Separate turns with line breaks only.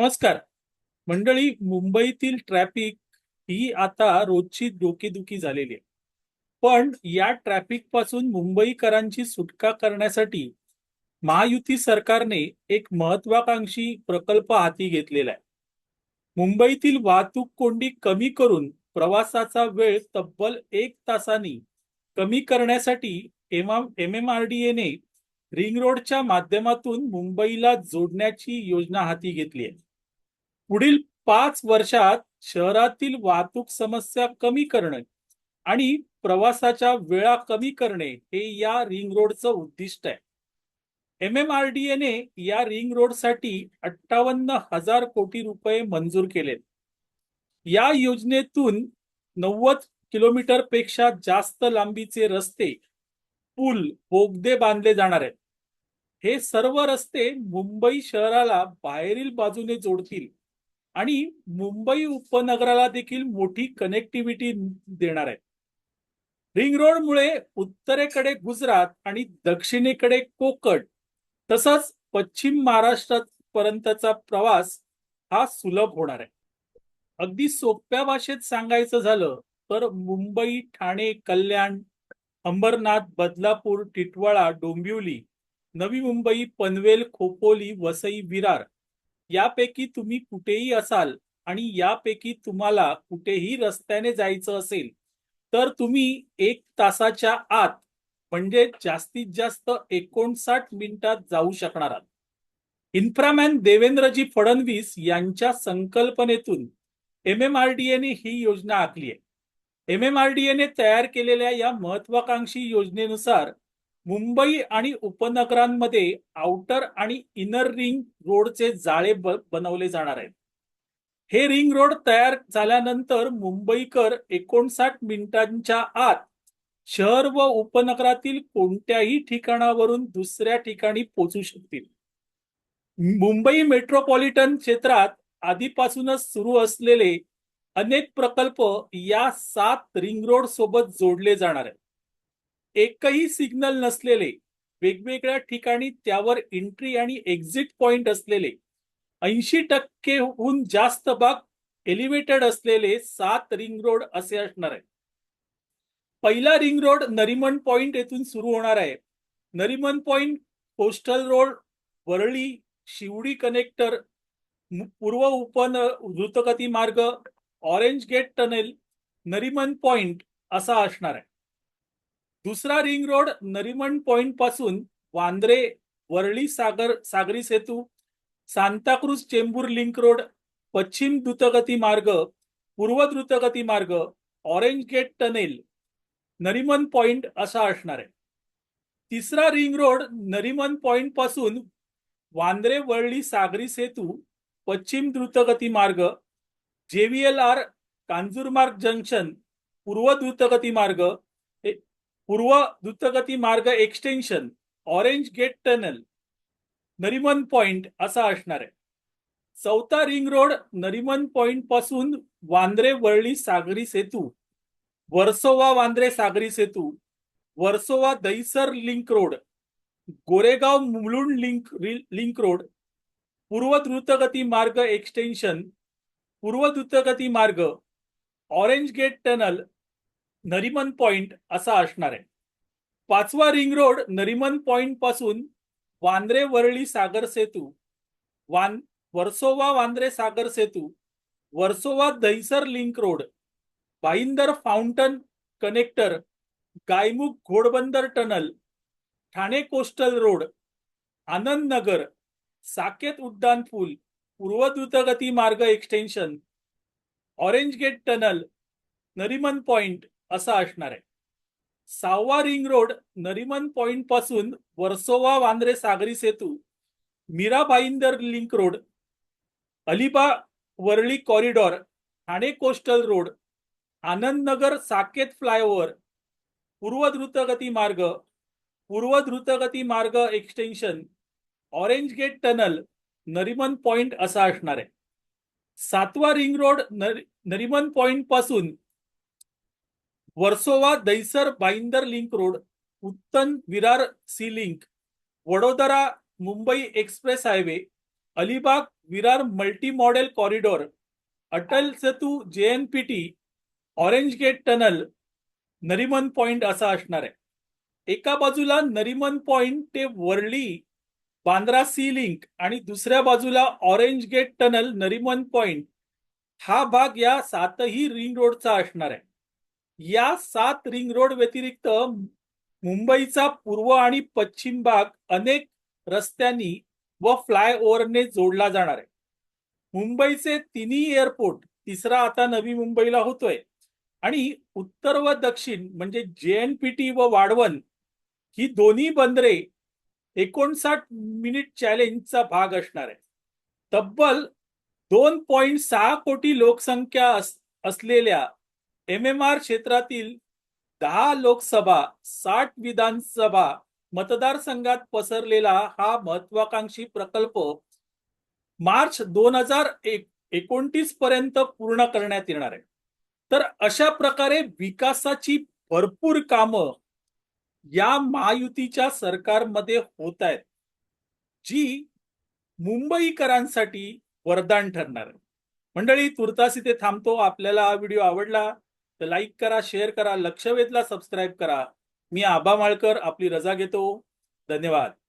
नमस्कार. मंडळी मुंबईतील ट्रॅफिक ही आता रोजची डोकेदुखी झालेली आहे. पण या ट्रॅफिकपासून मुंबईकरांची सुटका करण्यासाठी महायुती सरकारने एक महत्वाकांक्षी प्रकल्प हाती घेतलेला आहे. मुंबईतील वाहतूक कोंडी कमी करून प्रवासाचा वेळ तब्बल एक तासांनी कमी करण्यासाठी एम एम आर डी एने रिंग रोडच्या माध्यमातून मुंबईला जोडण्याची योजना हाती घेतली आहे. पुढील पाच वर्षात शहरातील वाहतूक समस्या कमी करणे आणि प्रवासाच्या वेळा कमी करणे हे या रिंग रोडचं उद्दिष्ट आहे. एम एम आर डी एने या रिंग रोडसाठी अठ्ठावन्न हजार कोटी रुपये मंजूर केलेत या योजनेतून नव्वद किलोमीटरपेक्षा जास्त लांबीचे रस्ते पूल बोगदे बांधले जाणार आहेत. हे सर्व रस्ते मुंबई शहराला बाहेरील बाजूने जोडतील. आणि मुंबई उपनगराला देखील मोठी कनेक्टिव्हिटी देणार आहे. रिंग रोडमुळे उत्तरेकडे गुजरात आणि दक्षिणेकडे कोकण तसंच पश्चिम महाराष्ट्रात पर्यंतचा प्रवास हा सुलभ होणार आहे. अगदी सोप्या भाषेत सांगायचं झालं तर मुंबई ठाणे कल्याण अंबरनाथ बदलापूर टिटवाळा डोंबिवली नवी मुंबई पनवेल खोपोली वसई विरार यापैकी तुम्ही कुठेही असाल आणि यापैकी तुम्हाला कुठेही रस्त्याने जायचं असेल तर तुम्ही एक तासाच्या आत म्हणजे जास्तीत जास्त एकोणसाठ मिनिटात जाऊ शकणार आहात. इन्फ्रामॅन देवेंद्रजी फडणवीस यांच्या संकल्पनेतून एम एम आर डी एने ही योजना आखली आहे. एम एम आर डी एने तयार केलेल्या या महत्वाकांक्षी योजनेनुसार मुंबई आणि उपनगरांमध्ये आउटर आणि इनर रिंग रोडचे जाळे बनवले जाणार आहेत. हे रिंग रोड तयार झाल्यानंतर मुंबईकर एकोणसाठ मिनिटांच्या आत शहर व उपनगरातील कोणत्याही ठिकाणावरून दुसऱ्या ठिकाणी पोचू शकतील. मुंबई मेट्रोपॉलिटन क्षेत्रात आधीपासूनच सुरू असलेले अनेक प्रकल्प या सात रिंग रोड सोबत जोडले जाणार आहेत. एकही सिग्नल नसलेले वेगवेगळ्या ठिकाणी त्यावर एंट्री आणि एक्झिट पॉइंट असलेले ऐंशी टक्केहून जास्त भाग एलिव्हेटेड असलेले सात रिंग रोड असे असणार आहे पहिला रिंग रोड नरिमन पॉइंट येथून सुरू होणार आहे. Nariman point coastal road Worli Sewri connector पूर्व उपन द्रुतगती मार्ग orange gate tunnel Nariman point असा असणार आहे. दुसरा रिंग रोड नरिमन पॉइंटपासून वांद्रे वरळी सागर सागरी सेतू सांताक्रूज चेंबूर लिंक रोड पश्चिम द्रुतगती मार्ग पूर्व द्रुतगती मार्ग orange gate tunnel Nariman point असा असणार आहे. तिसरा रिंग रोड नरिमन पॉइंटपासून वांद्रे वरळी सागरी सेतू पश्चिम द्रुतगती मार्ग जेव्हीएल आर कांजूरमार्ग जंक्शन पूर्व द्रुतगती मार्ग पूर्व द्रुतगती मार्ग extension orange gate tunnel Nariman point असा असणार आहे. चौथा रिंग रोड नरिमन पॉइंटपासून वांद्रे वरळी सागरी सेतू वर्सोवा वांद्रे सागरी सेतू Versova Dahisar link road Goregaon Mulund link link road पूर्व द्रुतगती मार्ग एक्सटेन्शन पूर्व द्रुतगती मार्ग orange gate tunnel Nariman point असा असणार आहे. पाचवा रिंग रोड नरिमन पॉइंटपासून वांद्रे वरळी सागर सेतू वान वर्सोवा वांद्रे सागर सेतू Versova Dahisar link road Bhayandar fountain connector Gaimukh Ghodbunder tunnel Thane coastal road Anand Nagar Saket उड्डाण पूल पूर्व द्रुतगती मार्ग extension orange gate tunnel Nariman point असा असणार आहे. सहावा रिंग रोड नरिमन पॉइंटपासून वर्सोवा वांद्रे सागरी सेतू Mira Bhayandar link road अलिबा Worli corridor Thane coastal road Anandnagar Saket flyover पूर्व द्रुतगती मार्ग पूर्व द्रुतगती मार्ग extension orange gate tunnel Nariman point असा असणार आहे. सातवा ring road Nariman पॉइंटपासून Versova Dahisar Bhayandar link road Uttan Virar sea link Vadodara Mumbai express highway Alibag Virar multi model corridor Atal Setu JNPT orange gate tunnel Nariman point असा असणार आहे. एका बाजूला Nariman point ते वर्ली बांद्रा सी लिंक आणि दुसऱ्या बाजूला orange gate tunnel Nariman point हा भाग या सातही रिंग रोडचा असणार आहे. या सात रिंग रोड व्यतिरिक्त मुंबईचा पूर्व आणि पश्चिम भाग अनेक रस्त्यांनी व फ्लायओव्हरने जोडला जाणार आहे. मुंबईचे तिन्ही एअरपोर्ट तिसरा आता नवी मुंबईला होतोय. आणि उत्तर व दक्षिण म्हणजे जे एनपीटी व वाढवण ही दोन्ही बंदरे एकोणसाठ मिनिट चॅलेंजचा भाग असणार आहे. तब्बल दोन पॉइंट सहा कोटी लोकसंख्या असलेल्या एम एम आर क्षेत्रातील दहा लोकसभा साठ विधानसभा मतदारसंघात पसरलेला हा महत्वाकांक्षी प्रकल्प मार्च दोन हजार एकोणतीस पर्यंत पूर्ण करण्यात येणार आहे. तर अशा प्रकारे विकासाची भरपूर कामं या महायुतीच्या सरकारमध्ये होत आहेत जी मुंबईकरांसाठी वरदान ठरणार आहे. मंडळी तुर्तास इथे थांबतो. आपल्याला हा व्हिडिओ आवडला तर लाईक करा शेअर करा लक्ष वेधला सबस्क्राईब करा. मी आबा माळकर आपली रजा घेतो. धन्यवाद.